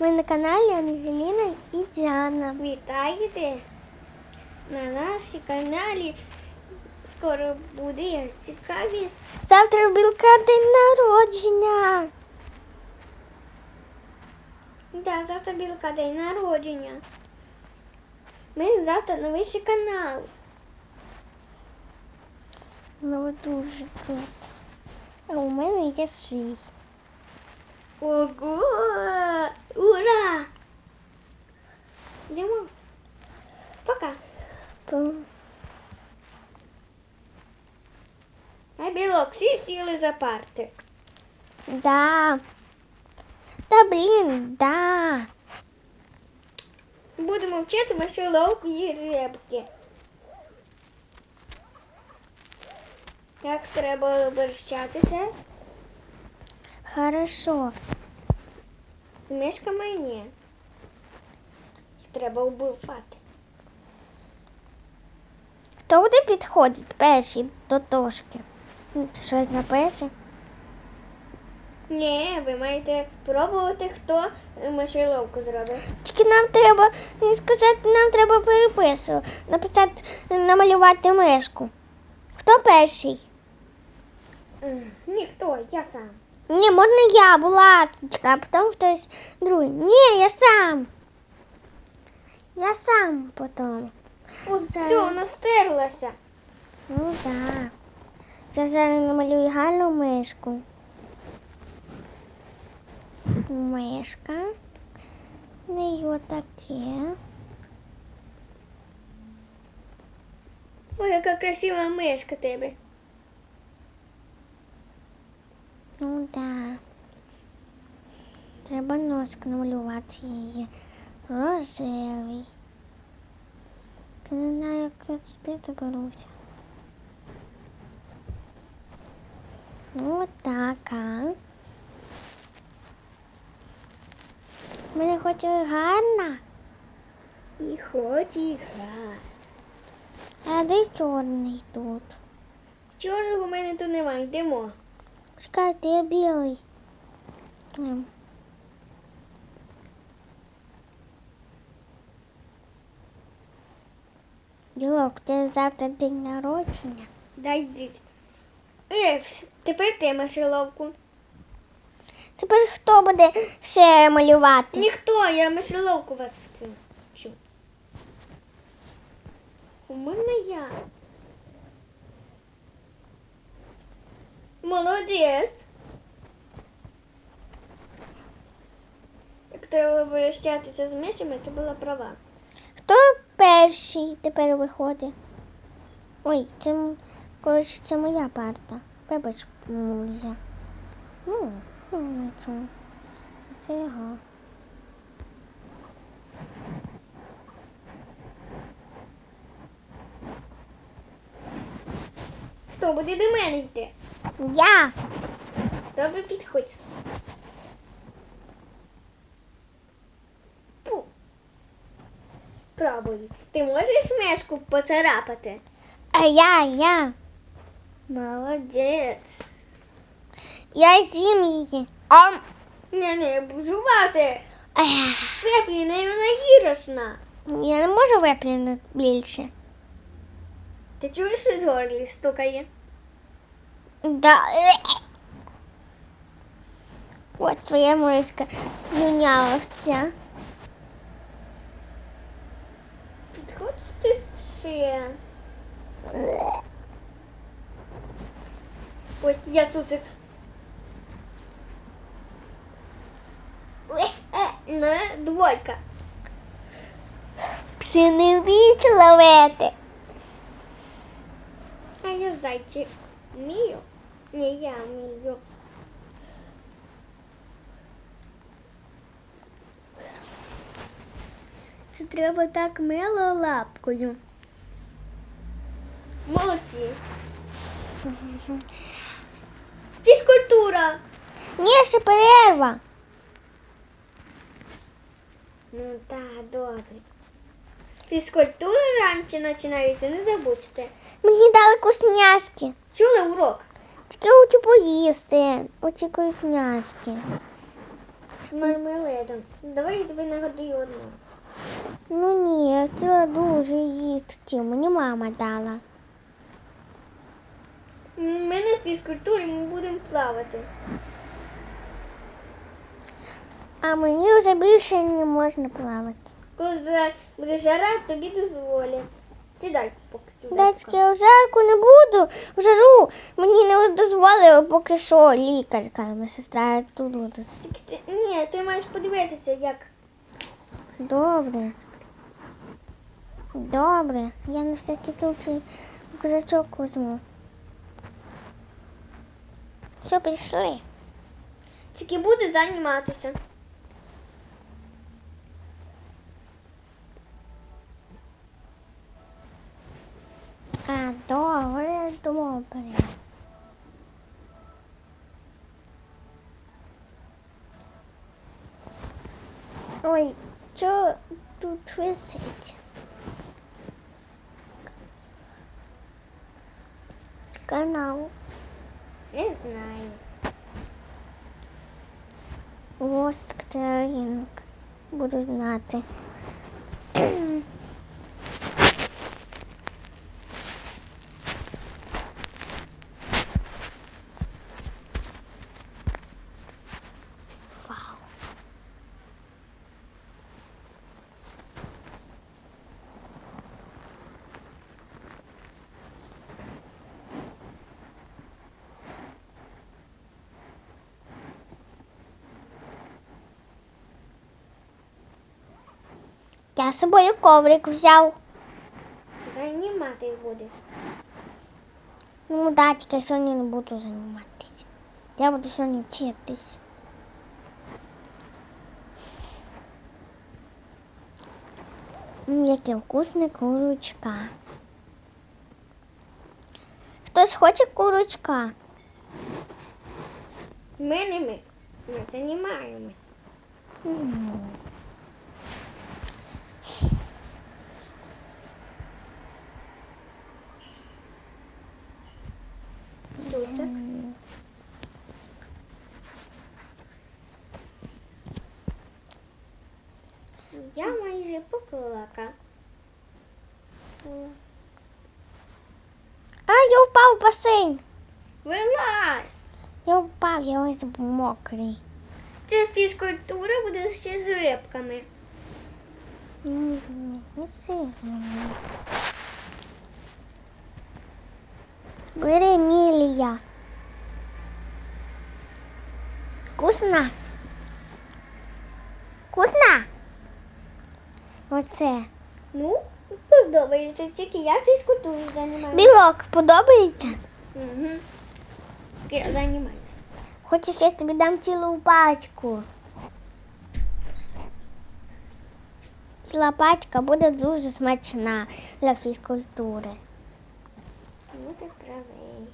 Ми на каналі Ангеліна і Діана. Вітаєте на нашій каналі. Скоро буде цікаві. Завтра Білка день народження. Да, завтра білка день народження. Ми завтра на вищий канал. Ну дуже круто. А у мене є свій. Ого! Ура! Йдемо. Пока. То- А білок, всі сіли за парти. Да. Та блін, да. Будемо вчити мишеловку і рибки. Як треба обращатися Хорошо. Мишками ні. Їх Треба вбивати. Хто буде підходити перший до Ти щось напише? Ні, ви маєте пробувати, хто мишеловку зробить. Тільки нам треба сказати, нам треба переписувати, написати, намалювати мишку. Хто перший? Ніхто, я сам. Ні, можна я, будь ласочка, а потім хтось другий. Ні, я сам. Я сам потім. О, все, вона стерлася. Ну так. Я зараз намалюю гарну мишку. Мишка. Неї отаке. Ой, яка красива мишка тебе. Ну да. Треба носик намалювати її. Рожевий. Не знаю, як я туди доберуся. Отак, а. В Мене хоч і гарна, І хоч і гар. а де чорний тут. Чорного в мене тут немає, йдемо. Чекайте, я білий. Білок, це завтра день народження. Дай десь. Е, тепер ти мишеловку. Тепер хто буде ще малювати? Ніхто, я мишеловку вас вчу. У мене я. Молодець. Як треба обращатися з мишами, ти була права. Хто перший тепер виходить? Ой, це коротше, це моя парта. Вибач, Музя. Ну, ну, нічого. Це його. Хто буде до мене йти? Я! Добре підходь. Пу. Пробуй. Ти можеш мешку поцарапати? А я, я. Молодець. Я з'їм її. Ам. Не, не, бужувати. Ех, Вип'яна вона гірошна. Я не можу виплюнути більше. Ти чуєш, що з горлі стукає? Да. От твоя мишка слюнявся. Підходь ти ще. Ой, я. Е, е, двойка. Пси не вміють ловити. А я зайчик. Вмію? Ні, я вмію. Це треба так мило лапкою. Молодці. Фізкультура. Ні, ще перерва. Ну так, добре. Фізкультура раніше починається, не забудьте. Мені дали вкусняшки. Чули урок? Тільки хочу поїсти. Оці вкусняшки. з мармеледом. Давай я тобі нагодую одну. Ну ні, я хотіла дуже їсти. Мені мама дала. У мене фізкультурі ми будемо плавати. А мені вже більше не можна плавати. Коли буде жара, тобі дозволять. Сідай поки сюди. Дечки, я в жарку не буду, в жару мені не дозволили поки що лікарка, моя сестра тут Ні, ти маєш подивитися, як. Добре. Добре. Я на всякий случай козачок візьму. Все, пішли. Тільки буде займатися. А, добре, добре. Ой, що тут висить? Канал. Не знаю. Ось Катеринок. Буду знати. Я з собою коврик взяв. Займати будеш. Ну, да, тільки сьогодні не буду займатися. Я буду сьогодні вчитись. Яке вкусне курочка. Хтось хоче курочка? Ми не ми. Ми займаємось. М. Дуцик. Я майже поклака. А, я впав в басейн. Вилазь! Я впав, я був мокрий. Це фізкультура буде ще з рибками. Не сильно. Бери, Мілія. Вкусна? Вкусна? Оце. Ну, подобається, тільки я фізкультурою займаюся. Білок подобається? Угу. Я займаюся. Хочеш, я тобі дам цілу пачку. Ціла пачка буде дуже смачна для фізкультури. Ти правий.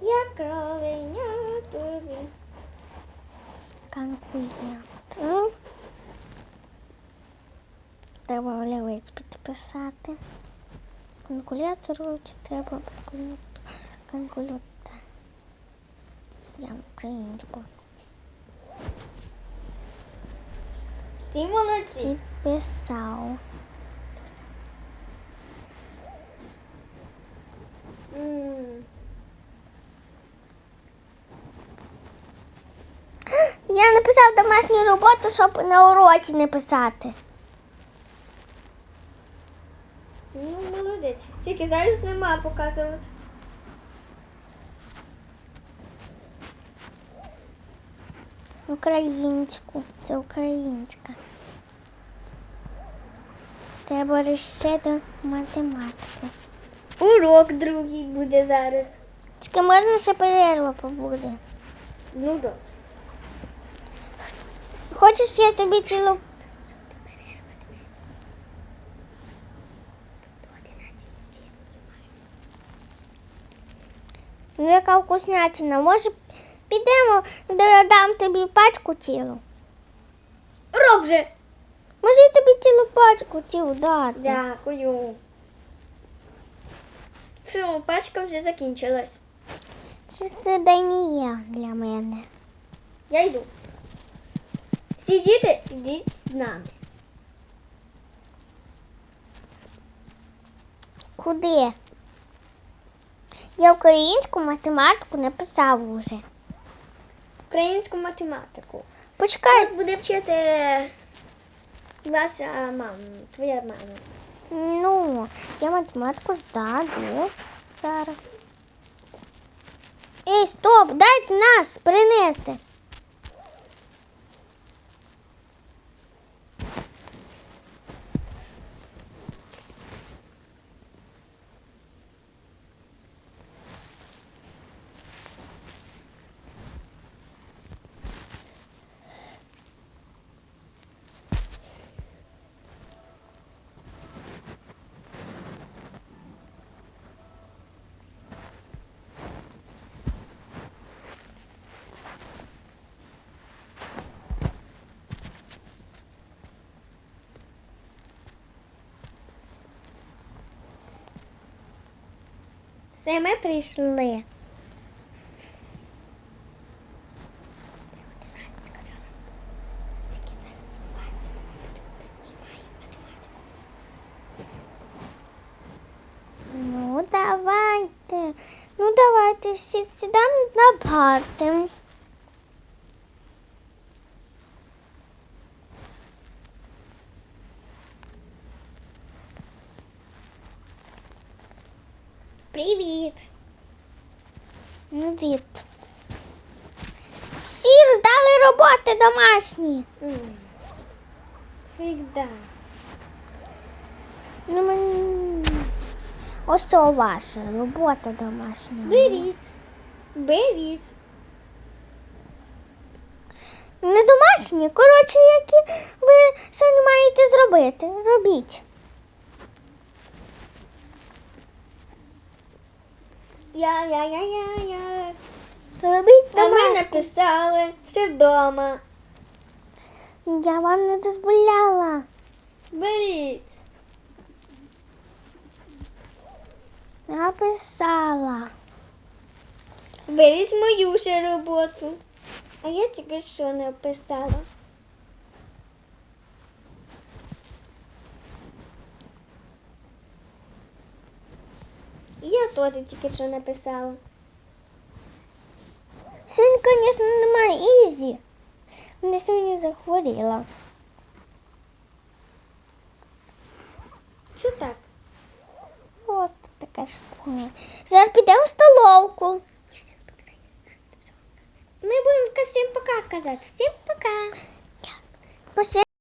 Я кровеня тобі. Калькулятор. Треба олівець підписати. Калькулятор чи треба без калькулятора. Я українську. Всі молодці. Підписав. Я написав домашню роботу, щоб на уроці не писати. Ну, молодець. Тільки зараз нема показувати. Українську. Це українська. Треба рішити математику. Урок другий буде зараз. Тільки можна ще перерва побуде. Ну добре. Хочеш, я тобі цілу. Ну, яка вкуснятина. Може, підемо, де я дам тобі пачку цілу. Роб же. Може, я тобі цілу пачку цілу дати. Дякую. Все, пачка вже закінчилась. Чи це день є для мене? Я йду. Всі діти, йдіть з нами. Куди? Я українську математику написав уже. Українську математику. Почекай, буде вчити ваша мама, твоя мама. ну, я математику здаду зараз. Ей, стоп, дайте нас принести. Все, ми прийшли. Ну, давайте. Ну, давайте всі сідаємо на парти. Привіт. Ну, від. Всі роздали роботи домашні. Всегда. Ну. Ось о ваша робота домашня. Беріть. Беріть. Не домашні, коротше, які ви сьогодні маєте зробити. Робіть. Я, я, я, я, я. Робіть А ми написали ще вдома. Я вам не дозволяла. Беріть. Написала. Беріть мою ще роботу. А я тільки що написала. Я теж тільки що написала. Сьогодні, звісно, немає Ізі. Вона сьогодні захворіла. Що так? От така школа. Зараз підемо в столовку. Ми будемо всім пока казати. Всім пока. Всім